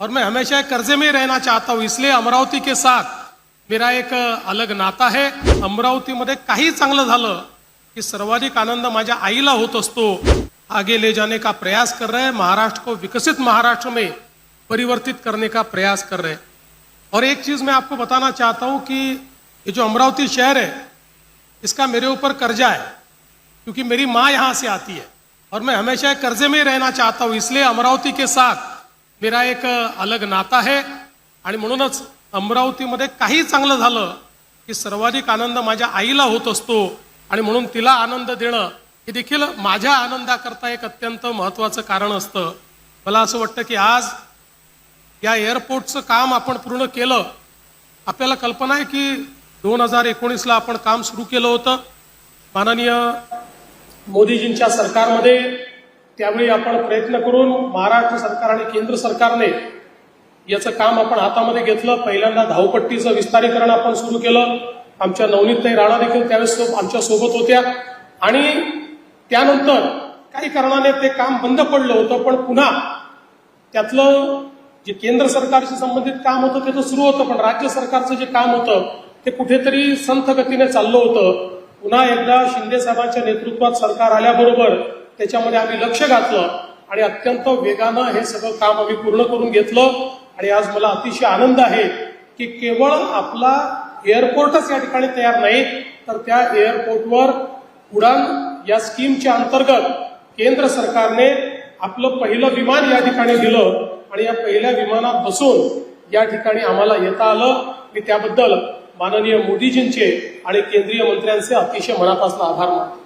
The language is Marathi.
और मैं हमेशा कर्जे में रहना चाहता हूँ, इसलिए अमरावती के साथ मेरा एक अलग नाता है। अमरावती अमरावतीमध्ये काही चांगलं झालं की सर्वाधिक आनंद माझ्या आईला होत असतो. आगे ले जाने का प्रयास कर रहे हैं, महाराष्ट्र को विकसित महाराष्ट्र में परिवर्तित करने का प्रयास कर रहे हैं। और एक चीज़ मैं आपको बताना चाहता हूँ कि ये जो अमरावती शहर है, इसका मेरे ऊपर कर्जा है, क्योंकि मेरी माँ यहाँ से आती है। और मैं हमेशा कर्जे में रहना चाहता हूँ, इसलिए अमरावती के साथ मेरा एक अलग नाता आहे आणि म्हणूनच अमरावतीमध्ये काही चांगलं झालं की सर्वाधिक आनंद माझ्या आईला होत असतो आणि म्हणून तिला आनंद देणं हे देखील माझ्या आनंदाकरता एक अत्यंत महत्त्वाचं कारण असतं. मला असं वाटतं की आज या एअरपोर्टचं काम आपण पूर्ण केलं. आपल्याला कल्पना आहे की दोन हजार एकोणीसला आपण काम सुरू केलं होतं. माननीय मोदीजींच्या सरकारमध्ये त्यावेळी आपण प्रयत्न करून महाराष्ट्र सरकार आणि केंद्र सरकारने याचं काम आपण हातामध्ये घेतलं. पहिल्यांदा धावपट्टीचं विस्तारीकरण आपण सुरू केलं. आमच्या नवनीतताई राणा देखील त्यावेळेस आमच्यासोबत होत्या. आणि त्यानंतर काही कारणाने ते काम बंद पडलं होतं पण पुन्हा त्यातलं जे केंद्र सरकारशी संबंधित काम होतं ते तर सुरू होतं पण राज्य सरकारचं जे काम होतं ते कुठेतरी संथ गतीने चाललं होतं. पुन्हा एकदा शिंदे साहेबांच्या नेतृत्वात सरकार आल्याबरोबर त्याच्यामध्ये आम्ही लक्ष घातलं आणि अत्यंत वेगानं हे सगळं काम आम्ही पूर्ण करून घेतलं. आणि आज मला अतिशय आनंद आहे की केवळ आपला एअरपोर्टच या ठिकाणी तयार नाही तर त्या एअरपोर्टवर उडान या स्कीमच्या अंतर्गत केंद्र सरकारने आपलं पहिलं विमान या ठिकाणी दिलं आणि या पहिल्या विमानात बसून या ठिकाणी आम्हाला येता आलं. मी त्याबद्दल माननीय मोदीजींचे आणि केंद्रीय मंत्र्यांचे अतिशय मनापासून आभार मानतो.